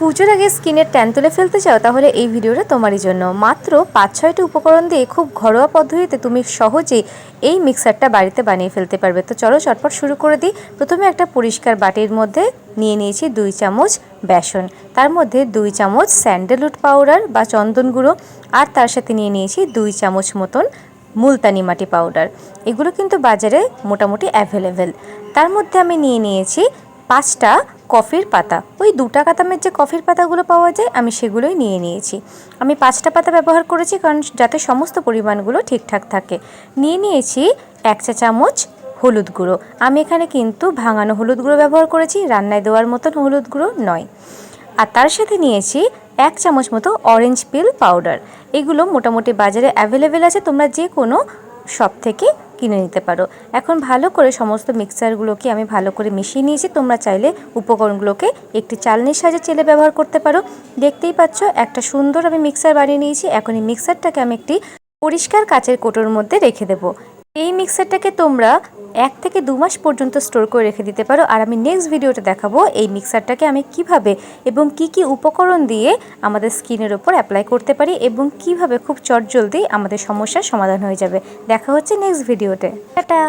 পুজোর আগে স্কিনের ট্যান তুলে ফেলতে চাও, তাহলে এই ভিডিওটা তোমারই জন্য। মাত্র পাঁচ, ছয়টি উপকরণ দিয়ে খুব ঘরোয়া পদ্ধতিতে তুমি সহজেই এই মিক্সারটা বাড়িতে বানিয়ে ফেলতে পারবে। তো চলো চটপট শুরু করে দিই। প্রথমে একটা পরিষ্কার বাটির মধ্যে নিয়ে নিয়েছি দুই চামচ বেসন। তার মধ্যে দুই চামচ স্যান্ডেলউড পাউডার বা চন্দন গুঁড়ো আর তার সাথে নিয়ে নিয়েছি দুই চামচ মতন মুলতানি মাটি পাউডার। এগুলো কিন্তু বাজারে মোটামুটি অ্যাভেলেবেল। তার মধ্যে আমি নিয়ে নিয়েছি পাঁচটা কফির পাতা। ওই দু টাকা দামের যে কফির পাতাগুলো পাওয়া যায়, আমি সেগুলোই নিয়ে নিয়েছি। আমি পাঁচটা পাতা ব্যবহার করেছি কারণ যাতে সমস্ত পরিমাণগুলো ঠিকঠাক থাকে। নিয়ে নিয়েছি এক চা চামচ হলুদ গুঁড়ো। আমি এখানে কিন্তু ভাঙানো হলুদ গুঁড়ো ব্যবহার করেছি, রান্নায় দেওয়ার মতন হলুদ গুঁড়ো নয়। আর তার সাথে নিয়েছি এক চামচ মতো অরেঞ্জ পিল পাউডার এগুলো মোটামুটি বাজারে অ্যাভেলেবেল আছে, তোমরা যে কোনো শপ থেকে কিনে নিতে পারো। এখন ভালো করে সমস্ত মিক্সারগুলোকে আমি ভালো করে মিশিয়ে নিয়েছি। তোমরা চাইলে উপকরণগুলোকে একটি চালনির সাহায্যে চেলে ব্যবহার করতে পারো। দেখতেই পাচ্ছ, একটা সুন্দর আমি মিক্সার বানিয়ে নিয়েছি। এখন এই মিক্সারটাকে আমি একটি পরিষ্কার কাচের কোটোর মধ্যে রেখে দেবো। এই মিক্সারটাকে তোমরা এক থেকে দু মাস পর্যন্ত স্টোর করে রেখে দিতে পারো। আর আমি নেক্সট ভিডিওটা দেখাবো এই মিক্সারটাকে আমি কীভাবে এবং কি কি উপকরণ দিয়ে আমাদের স্কিনের ওপর অ্যাপ্লাই করতে পারি এবং কীভাবে খুব চটজলদি আমাদের সমস্যার সমাধান হয়ে যাবে। দেখা হচ্ছে নেক্সট ভিডিওতে টাটা!